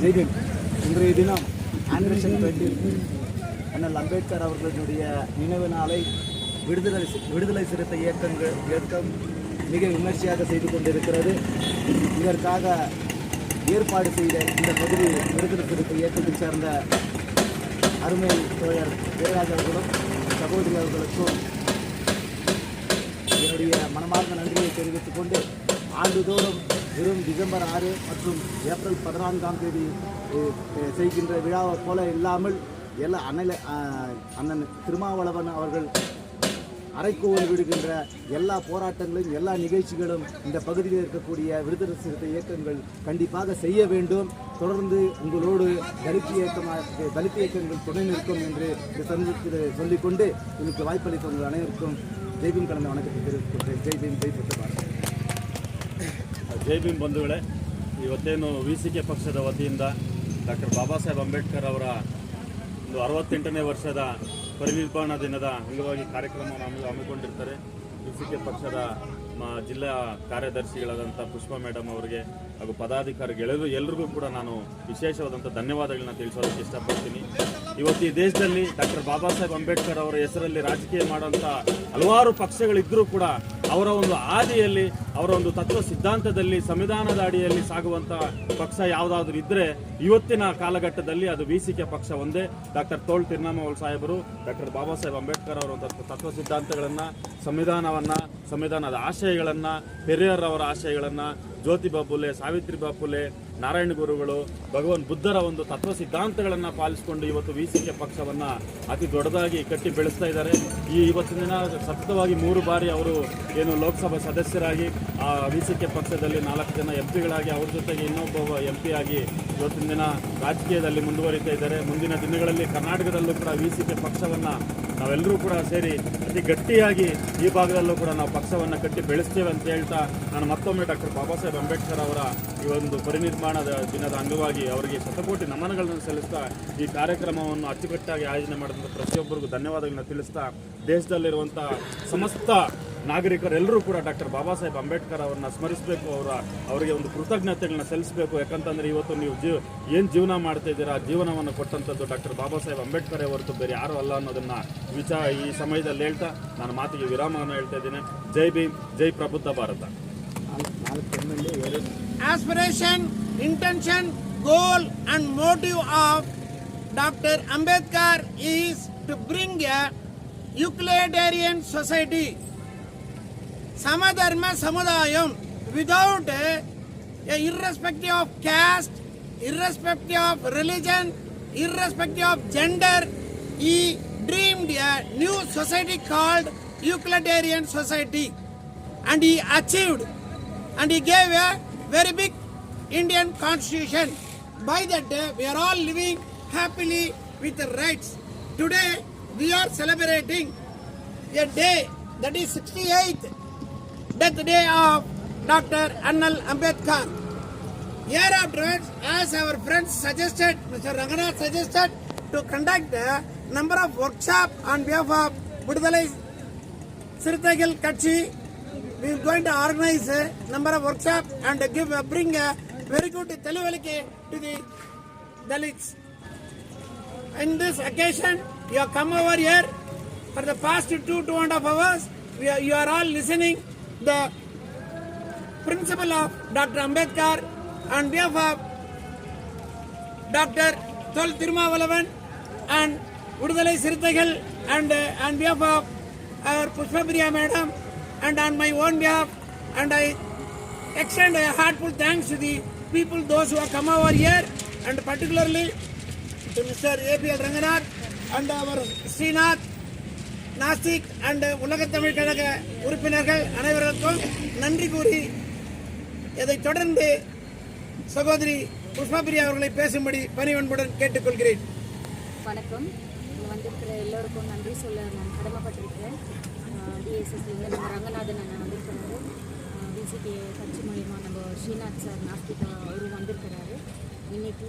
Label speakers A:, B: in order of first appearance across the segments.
A: ஜெய்தீன் இன்றைய தினம் anniversary twenty அண்ணல் அம்பேத்கர் அவர்களுடைய நினைவு நாளை விடுதலை விடுதலை சிறுத்தை இயக்கங்கள் இயக்கம் மிக விமர்சையாக செய்து கொண்டிருக்கிறது. இதற்காக ஏற்பாடு செய்த இந்த பகுதி விடுதலை சிறுத்தை இயக்கத்தை சேர்ந்த அருமை தோழர் ஜெயராஜ் அவர்களும் சகோதரி அவர்களுக்கும் என்னுடைய மனமார்ந்த நன்றியை தெரிவித்துக் கொண்டு ஆண்டுதோறும் வெறும் டிசம்பர் ஆறு மற்றும் ஏப்ரல் பதினான்காம் தேதி செய்கின்ற விழாவை போல இல்லாமல் எல்லா அண்ணல அண்ணன் திருமாவளவன் அவர்கள் அரைக்கோவில் விடுகின்ற எல்லா போராட்டங்களும் எல்லா நிகழ்ச்சிகளும் இந்த பகுதியில் இருக்கக்கூடிய விடுதலை சிறுத்தை இயக்கங்கள் கண்டிப்பாக செய்ய வேண்டும். தொடர்ந்து உங்களோடு தலித் இயக்கமாக தலித் இயக்கங்கள் துணை நிற்கும் என்று இந்த சந்தித்து சொல்லிக்கொண்டு எனக்கு வாய்ப்பளித்த உங்கள் அனைவருக்கும் ஜெய்பீம் கலந்த வணக்கத்தை தெரிவித்துக்கொண்டேன் ஜெய் ஜெய் புத்த
B: ಜೈ ಭೀಮ್ ಬಂಧುಗಳೇ, ಇವತ್ತೇನು ವಿ ಸಿ ಕೆ ಪಕ್ಷದ ವತಿಯಿಂದ ಡಾಕ್ಟರ್ ಬಾಬಾ ಸಾಹೇಬ್ ಅಂಬೇಡ್ಕರ್ ಅವರ ಒಂದು ಅರವತ್ತೆಂಟನೇ ವರ್ಷದ ಪರಿನಿರ್ವಾಣ ದಿನದ ಅಂಗವಾಗಿ ಕಾರ್ಯಕ್ರಮವನ್ನು ಹಮ್ಮಿ ಹಮ್ಮಿಕೊಂಡಿರ್ತಾರೆ. ವಿ ಸಿ ಕೆ ಪಕ್ಷದ ಜಿಲ್ಲಾ ಕಾರ್ಯದರ್ಶಿಗಳಾದಂಥ ಪುಷ್ಪಾ ಮೇಡಮ್ ಅವರಿಗೆ ಹಾಗೂ ಪದಾಧಿಕಾರಿಗಳೆಲ್ಲರೂ ಎಲ್ರಿಗೂ ಕೂಡ ನಾನು ವಿಶೇಷವಾದಂಥ ಧನ್ಯವಾದಗಳನ್ನ ತಿಳಿಸೋದಕ್ಕೆ ಇಷ್ಟಪಡ್ತೀನಿ. ಇವತ್ತು ಈ ದೇಶದಲ್ಲಿ ಡಾಕ್ಟರ್ ಬಾಬಾ ಸಾಹೇಬ್ ಅಂಬೇಡ್ಕರ್ ಅವರ ಹೆಸರಲ್ಲಿ ರಾಜಕೀಯ ಮಾಡುವಂಥ ಹಲವಾರು ಪಕ್ಷಗಳಿದ್ದರೂ ಕೂಡ ಅವರ ಒಂದು ಹಾದಿಯಲ್ಲಿ ಅವರ ಒಂದು ತತ್ವ ಸಿದ್ಧಾಂತದಲ್ಲಿ, ಸಂವಿಧಾನದ ಅಡಿಯಲ್ಲಿ ಸಾಗುವಂತ ಪಕ್ಷ ಯಾವುದಾದ್ರೂ ಇದ್ರೆ ಇವತ್ತಿನ ಕಾಲಘಟ್ಟದಲ್ಲಿ ಅದು ವಿ ಪಕ್ಷ ಒಂದೇ. ಡಾಕ್ಟರ್ ತೋಳ್ ತಿರುನಾಮವಲ್ ಸಾಹೇಬರು, ಡಾಕ್ಟರ್ ಬಾಬಾ ಸಾಹೇಬ್ ಅಂಬೇಡ್ಕರ್ ಅವರ ತತ್ವ ಸಿದ್ಧಾಂತಗಳನ್ನ, ಸಂವಿಧಾನವನ್ನ, ಸಂವಿಧಾನದ ಆಶಯಗಳನ್ನ ಪೆರಿಯರ್ ಅವರ ಆಶಯಗಳನ್ನ ಜ್ಯೋತಿಬಾ ಫುಲೆ ಸಾವಿತ್ರಿಬಾ ಫುಲೆ ನಾರಾಯಣ ಗುರುಗಳು, ಭಗವಾನ್ ಬುದ್ಧರ ಒಂದು ತತ್ವ ಸಿದ್ಧಾಂತಗಳನ್ನು ಪಾಲಿಸಿಕೊಂಡು ಇವತ್ತು ವಿ ಸಿ ಕೆ ಪಕ್ಷವನ್ನ ಅತಿ ದೊಡ್ಡದಾಗಿ ಕಟ್ಟಿ ಬೆಳೆಸ್ತಾ ಇದ್ದಾರೆ. ಈ ಇವತ್ತಿನ ದಿನ ಸತತವಾಗಿ ಮೂರು ಬಾರಿ ಅವರು ಏನು ಲೋಕಸಭಾ ಸದಸ್ಯರಾಗಿ, ಆ ವಿ ಸಿ ಕೆ ಪಕ್ಷದಲ್ಲಿ ನಾಲ್ಕು ಜನ ಎಂ ಪಿಗಳಾಗಿ ಅವ್ರ ಜೊತೆಗೆ ಇನ್ನೊಬ್ಬ ಎಂ ಪಿ ಆಗಿ ಇವತ್ತಿನ ದಿನ ರಾಜಕೀಯದಲ್ಲಿ ಮುಂದುವರಿತಾ ಇದ್ದಾರೆ. ಮುಂದಿನ ದಿನಗಳಲ್ಲಿ ಕರ್ನಾಟಕದಲ್ಲೂ ಕೂಡ ವಿ ಸಿ ಕೆ ಪಕ್ಷವನ್ನ ನಾವೆಲ್ಲರೂ ಕೂಡ ಸೇರಿ ಅತಿ ಗಟ್ಟಿಯಾಗಿ ಈ ಭಾಗದಲ್ಲೂ ಕೂಡ ನಾವು ಪಕ್ಷವನ್ನು ಕಟ್ಟಿ ಬೆಳೆಸ್ತೇವೆ ಅಂತ ಹೇಳ್ತಾ ನಾನು ಮತ್ತೊಮ್ಮೆ ಡಾಕ್ಟರ್ ಬಾಬಾ ಸಾಹೇಬ್ ಅಂಬೇಡ್ಕರ್ ಅವರ ಈ ಒಂದು ಪರಿನಿರ್ಮಾಣದ ದಿನದ ಅಂಗವಾಗಿ ಅವರಿಗೆ ಶತಕೋಟಿ ನಮನಗಳನ್ನು ಸಲ್ಲಿಸ್ತಾ ಈ ಕಾರ್ಯಕ್ರಮವನ್ನು ಅಚ್ಚುಕಟ್ಟಾಗಿ ಆಯೋಜನೆ ಮಾಡಿದಂಥ ಪ್ರತಿಯೊಬ್ಬರಿಗೂ ಧನ್ಯವಾದಗಳನ್ನ ತಿಳಿಸ್ತಾ ದೇಶದಲ್ಲಿರುವಂಥ ಸಮಸ್ತ ನಾಗರಿಕರೆಲ್ಲರೂ ಕೂಡ ಡಾಕ್ಟರ್ ಬಾಬಾ ಸಾಹೇಬ್ ಅಂಬೇಡ್ಕರ್ ಅವರನ್ನ ಸ್ಮರಿಸಬೇಕು ಅವರ ಅವರಿಗೆ ಒಂದು ಕೃತಜ್ಞತೆಗಳನ್ನ ಸಲ್ಲಿಸಬೇಕು. ಯಾಕಂತಂದ್ರೆ ಇವತ್ತು ನೀವು ಜೀವ ಏನು ಜೀವನ ಮಾಡ್ತಾ ಇದ್ದೀರಾ ಆ ಜೀವನವನ್ನು ಕೊಟ್ಟಂಥದ್ದು ಡಾಕ್ಟರ್ ಬಾಬಾ ಸಾಹೇಬ್ ಅಂಬೇಡ್ಕರ್ ಹೊರತು ಬೇರೆ ಯಾರು ಅಲ್ಲ ಅನ್ನೋದನ್ನ ವಿಚಾರ ಈ ಸಮಯದಲ್ಲಿ ಹೇಳ್ತಾ ನಾನು ಮಾತಿಗೆ ವಿರಾಮವನ್ನು ಹೇಳ್ತಾ ಇದ್ದೀನಿ. Jai Bhim Jai Prabuddha Bharata.
C: intention, goal and motive of Dr. Ambedkar is to bring a utilitarian society, Samadharma Samudayam, without a, a irrespective of caste, irrespective of religion, irrespective of gender, he dreamed a new society called utilitarian society and he achieved and he gave a very big Indian constitution. By that day, we are all living happily with the rights. Today, we are celebrating a day that is 68th death day of Dr. Annal Ambedkar. Hereafterwards, as our friends suggested, Mr. Ranganath suggested to conduct a number of workshops on behalf of Budalai Sirtagil Kachi, we are going to organize a number of workshops and give uh, bring a very good Teluvalike to the Dalits. In this occasion, you have come over here for the past two, two and a half hours. We are, you are all listening the principle of Dr. Ambedkar on behalf of Dr. Tol Tirumavalavan and Udalai Sirthagal and uh, on behalf of our Pushpapriya madam and on my own behalf and I extend a heartfelt thanks to the people those who have come over here and particularly to Mr. A.P.L. Ranganath and our Srinath Nastik and உலகத் தமிழ் கழக உறுப்பினர்கள் அனைவருக்கும் நன்றி கூறி இதைத் தொடர்ந்து சகோதரி புஷ்பபிரியா அவர்களை பேசும்படி பணிவன்புடன் கேட்டுக்கொள்கிறேன்
D: வணக்கம் வந்திருக்கிற எல்லோருக்கும் நன்றி சொல்ல நான் கடமைப்பட்டிருக்கிறேன் டிஎஸ்எஸ்லேருந்து நம்ம ரங்கநாதன் அண்ணன் வந்திருக்கிறாரு விசிபி கட்சி மூலிமா நம்ம ஸ்ரீநாத் சார் நாஸ்திகா அவரும் வந்திருக்கிறாரு. இன்னைக்கு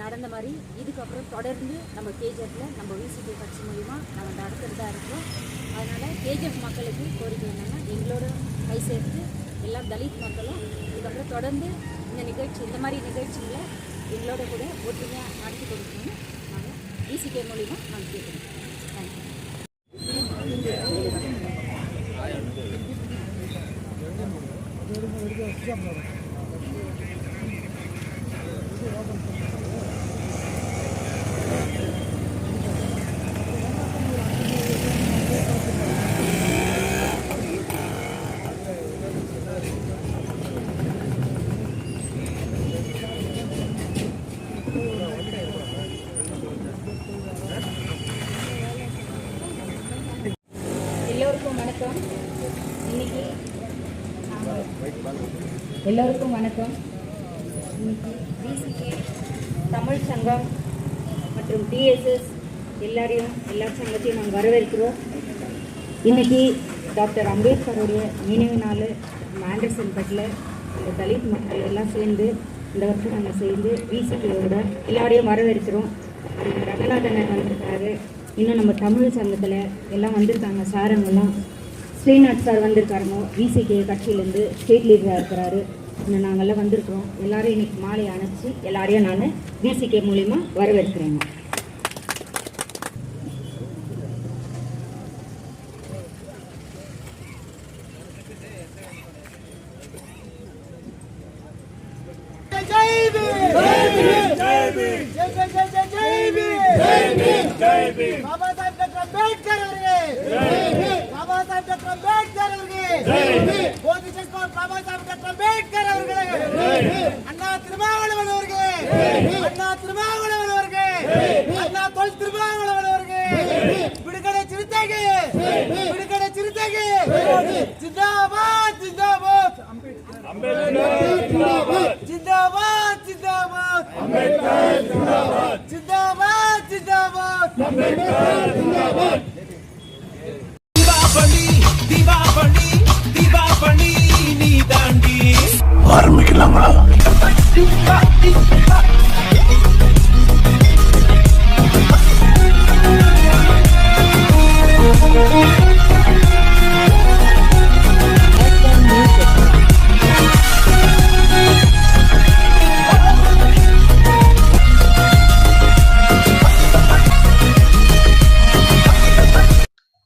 D: நடந்த மாதிரி இதுக்கப்புறம் தொடர்ந்து நம்ம கேஜிஎஃப்ல நம்ம விசிபி கட்சி மூலிமா நம்ம நடக்கிறதா இருக்கோம். அதனால் கேஜிஎஃப் மக்களுக்கு கோரிக்கை என்னென்னா எங்களோட கை சேர்த்து எல்லா தலித் மக்களும் இதுக்கப்புறம் தொடர்ந்து இந்த நிகழ்ச்சி இந்த மாதிரி நிகழ்ச்சிகளை எங்களோட கூட ஒற்றுமையாக நடத்தி கொடுக்கணும்னு நாங்கள் விசிகே மூலிமா நாங்கள் கேட்குறோம் Идем, давай. எல்லோருக்கும் வணக்கம். இன்னைக்கு பிசிகே தமிழ் சங்கம் மற்றும் டிஎஸ்எஸ் எல்லாரையும் எல்லா சங்கத்தையும் நாங்கள் வரவேற்கிறோம். இன்னைக்கு டாக்டர் அம்பேத்கருடைய நினைவு நாள் நம்ம ஆண்டர்சன் பட்டில் இந்த தலித் மக்கள் எல்லாம் சேர்ந்து இந்த வருஷம் நாங்கள் சேர்ந்து பிசிகேயோட எல்லாரையும் வரவேற்கிறோம். ரங்கநாதன் வந்திருக்காரு இன்னும் நம்ம தமிழ் சங்கத்தில் எல்லாம் வந்திருக்காங்க சாரங்கள்லாம் ஸ்ரீநாத் சார் வந்திருக்காருங்க. பிசிகே கட்சியிலேருந்து ஸ்டேட் லீடராக இருக்கிறாரு. இன்னும் நாங்கள்லாம் வந்திருக்கிறோம். எல்லாரையும் இன்னைக்கு மாலை அணைச்சி எல்லாரையும் நான் பிசிகே மூலிமா வரவேற்கிறேங்க.
A: ஜெய் பீம் ஜெய் பீம் ஜெய் பீம் ஜெய் பீம் ஜெய் பீம் அம்பேத்கர் அவர்களே. போதி சங்கர் பாபா சாஹிப் டாக்டர் அம்பேத்கர் அவர்களே. அண்ணா திருமாவளவன் அவர்களே. அண்ணா திருமாவளவன் அவர்களே. அண்ணா தொல் திருமாவளவன் அவர்களே. விடுகடை சிறுத்தைக்கு. விடுகடை சிறுத்தைக்கு. ஜிந்தாபாத் ஜிந்தாபாத். அம்பேத்கர் ஜிந்தாபாத் ஜிந்தாபாத். அம்பேத்கர்
C: ஜிந்தாபாத் ஜிந்தாபாத் ஜிந்தாபாத். அம்பேத்கர் ஜிந்தாபாத்